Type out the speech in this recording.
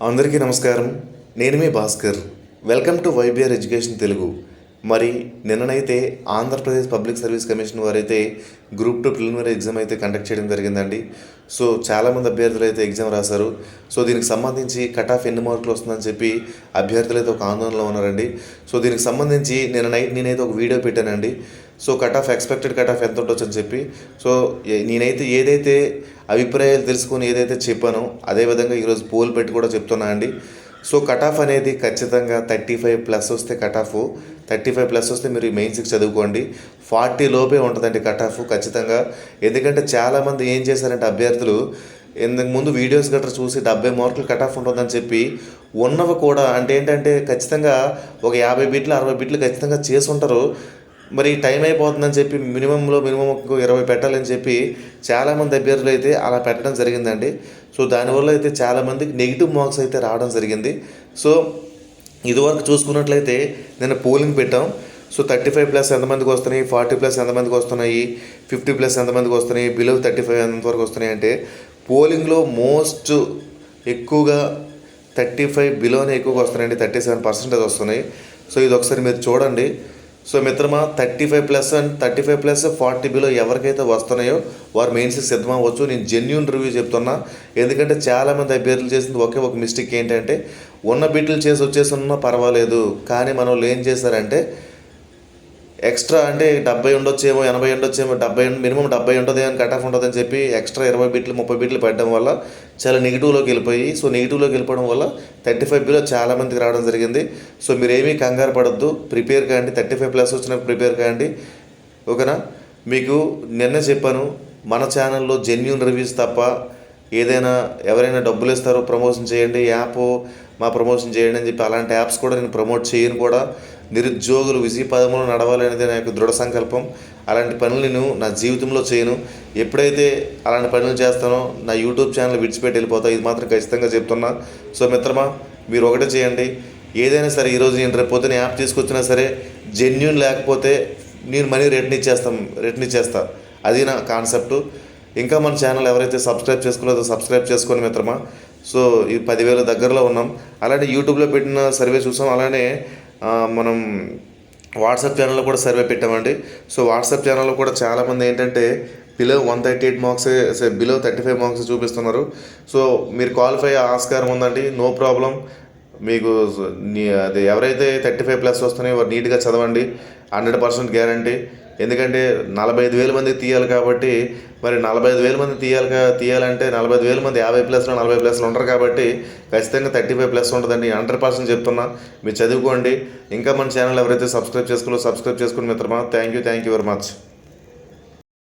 అందరికీ నమస్కారం. నేను మీ Bhaskar. Welcome to YBR education Telugu. మరి నిన్ననైతే ఆంధ్రప్రదేశ్ పబ్లిక్ సర్వీస్ కమిషన్ వారైతే గ్రూప్ టూ ప్రిలిమినరీ ఎగ్జామ్ అయితే కండక్ట్ చేయడం జరిగిందండి. సో చాలామంది అభ్యర్థులు అయితే ఎగ్జామ్ రాశారు. సో దీనికి సంబంధించి కట్ ఆఫ్ ఎన్ని మార్కులు వస్తుందని చెప్పి అభ్యర్థులు అయితే ఒక ఆందోళనలో ఉన్నారండి. సో దీనికి సంబంధించి నిన్న నైట్ నేనైతే ఒక వీడియో పెట్టానండి. So cut off expected cut off ఎంత ఉండొచ్చు అని చెప్పి. సో నేనైతే ఏదైతే అభిప్రాయాలు తెలుసుకొని ఏదైతే చెప్పానో అదేవిధంగా ఈరోజు పోల్ పెట్టి కూడా చెప్తున్నా అండి. సో కట్ ఆఫ్ అనేది ఖచ్చితంగా థర్టీ ఫైవ్ ప్లస్ వస్తే cut off thirty five plus వస్తే మీరు మెయిన్స్కి చదువుకోండి. ఫార్టీ లోపే ఉంటుందండి కట్ ఆఫ్ ఖచ్చితంగా. ఎందుకంటే చాలామంది ఏం చేశారంటే అభ్యర్థులు ఇంతకు ముందు వీడియోస్ గట్రా చూసి డెబ్బై మార్కులు కట్ ఆఫ్ ఉంటుందని చెప్పి ఉన్నవి కూడా అంటే ఏంటంటే ఖచ్చితంగా ఒక యాభై బిట్లు అరవై బిట్లు ఖచ్చితంగా చేసి ఉంటారు. మరి టైం అయిపోతుందని చెప్పి మినిమంలో మినిమం ఒక ఇరవై పెట్టాలని చెప్పి చాలామంది అభ్యర్థులు అయితే అలా పెట్టడం జరిగిందండి. సో దానివల్ల అయితే చాలామందికి నెగిటివ్ మార్క్స్ అయితే రావడం జరిగింది. సో ఇదివరకు చూసుకున్నట్లయితే నేను పోలింగ్ పెట్టాం. సో థర్టీ ఫైవ్ ప్లస్ ఎంతమందికి వస్తున్నాయి? ఫార్టీ ప్లస్ ఎంతమందికి వస్తున్నాయి? ఫిఫ్టీ ప్లస్ ఎంతమందికి వస్తున్నాయి? బిలో థర్టీ ఫైవ్ ఎంతవరకు వస్తున్నాయి? అంటే పోలింగ్లో మోస్ట్ ఎక్కువగా థర్టీ ఫైవ్ బిలోనే ఎక్కువగా వస్తున్నాయండి. థర్టీ సెవెన్ పర్సెంటేజ్ వస్తున్నాయి. సో ఇది ఒకసారి మీరు చూడండి. సో మిత్రమా thirty five plus and thirty five plus forty below ఎవరికైతే వస్తున్నాయో వారు మెయిన్స్కి సిద్ధమవ్వచ్చు. నేను జెన్యున్ రివ్యూ చెప్తున్నా. ఎందుకంటే చాలామంది అభ్యర్థులు చేసింది ఒకే ఒక మిస్టేక్ ఏంటంటే ఉన్న బిట్లు చేసి వచ్చేసి ఉన్నా పర్వాలేదు. కానీ మన వాళ్ళు ఏం చేశారంటే ఎక్స్ట్రా అంటే డెబ్బై ఉండొచ్చేమో ఎనభై ఉండొచ్చేమో డెబ్బై మినిమం డెబ్బై ఉంటుంది అని కట్ ఆఫ్ ఉంటుంది అని చెప్పి ఎక్స్ట్రా ఇరవై బిట్లు ముప్పై బిట్లు పెట్టడం వల్ల చాలా నెగిటివ్లోకి వెళ్ళిపోయి సో నెగిటివ్లోకి వెళ్ళిపోవడం వల్ల థర్టీ ఫైవ్ బిలో చాలా మందికి రావడం జరిగింది. సో మీరేమీ కంగారు పడద్దు ప్రిపేర్ కాండి థర్టీ ఫైవ్ ప్లస్ వచ్చిన ప్రిపేర్ కాండి. ఓకేనా? మీకు నిన్న చెప్పాను మన ఛానల్లో జెన్యున్ రివ్యూస్ తప్ప ఏదైనా ఎవరైనా డబ్బులు ఇస్తారో ప్రమోషన్ చేయండి యాప్ మా ప్రమోషన్ చేయండి అని చెప్పి అలాంటి యాప్స్ కూడా నేను ప్రమోట్ చేయను కూడా. నిరుద్యోగులు విజయ పదములు నడవాలనేది నా యొక్క దృఢ సంకల్పం. అలాంటి పనులు నేను నా జీవితంలో చేయను. ఎప్పుడైతే అలాంటి పనులు చేస్తానో నా యూట్యూబ్ ఛానల్ విడిచిపెట్టి వెళ్ళిపోతా ఇది మాత్రం ఖచ్చితంగా చెప్తున్నా. సో మిత్రమా మీరు ఒకటే చేయండి. ఏదైనా సరే ఈరోజు నేను రేపు పొద్దున యాప్ తీసుకొచ్చినా సరే జెన్యున్ లేకపోతే నేను మనీ రిటర్న్ ఇచ్చేస్తాం రిటర్న్ ఇచ్చేస్తా. అది నా కాన్సెప్ట్ ఇంకా మన ఛానల్ ఎవరైతే సబ్స్క్రైబ్ చేసుకోలేదో సబ్స్క్రైబ్ చేసుకోండి మిత్రమా. సో ఈ పదివేల దగ్గరలో ఉన్నాం. అలానే యూట్యూబ్లో పెట్టిన సర్వే చూసాం. అలానే మనం వాట్సాప్ ఛానల్లో కూడా సర్వే పెట్టామండి. సో వాట్సాప్ ఛానల్లో కూడా చాలామంది ఏంటంటే below one thirty eight marks below thirty five marks చూపిస్తున్నారు. సో మీరు క్వాలిఫై ఆస్కారం ఉందండి. నో ప్రాబ్లం మీకు అది ఎవరైతే థర్టీ ఫైవ్ ప్లస్ వస్తున్నాయో వారు నీట్గా చదవండి. హండ్రెడ్ పర్సెంట్ గ్యారంటీ ఎందుకంటే నలభై ఐదు వేల మంది తీయాలి కాబట్టి మరి నలభై ఐదు వేల మంది తీయాలి తీయాలంటే నలభై ఐదు వేల మంది యాభై ప్లస్లో నలభై ప్లస్లో ఉంటారు కాబట్టి ఖచ్చితంగా థర్టీ ఫైవ్ ప్లస్ ఉంటుందండి. హండ్రెడ్ పర్సెంట్ చెప్తున్నా. మీరు చదువుకోండి. ఇంకా మన ఛానల్ ఎవరైతే సబ్స్క్రైబ్ చేసుకోలో సబ్స్క్రైబ్ చేసుకుని మిత్రమా thank you thank you very much.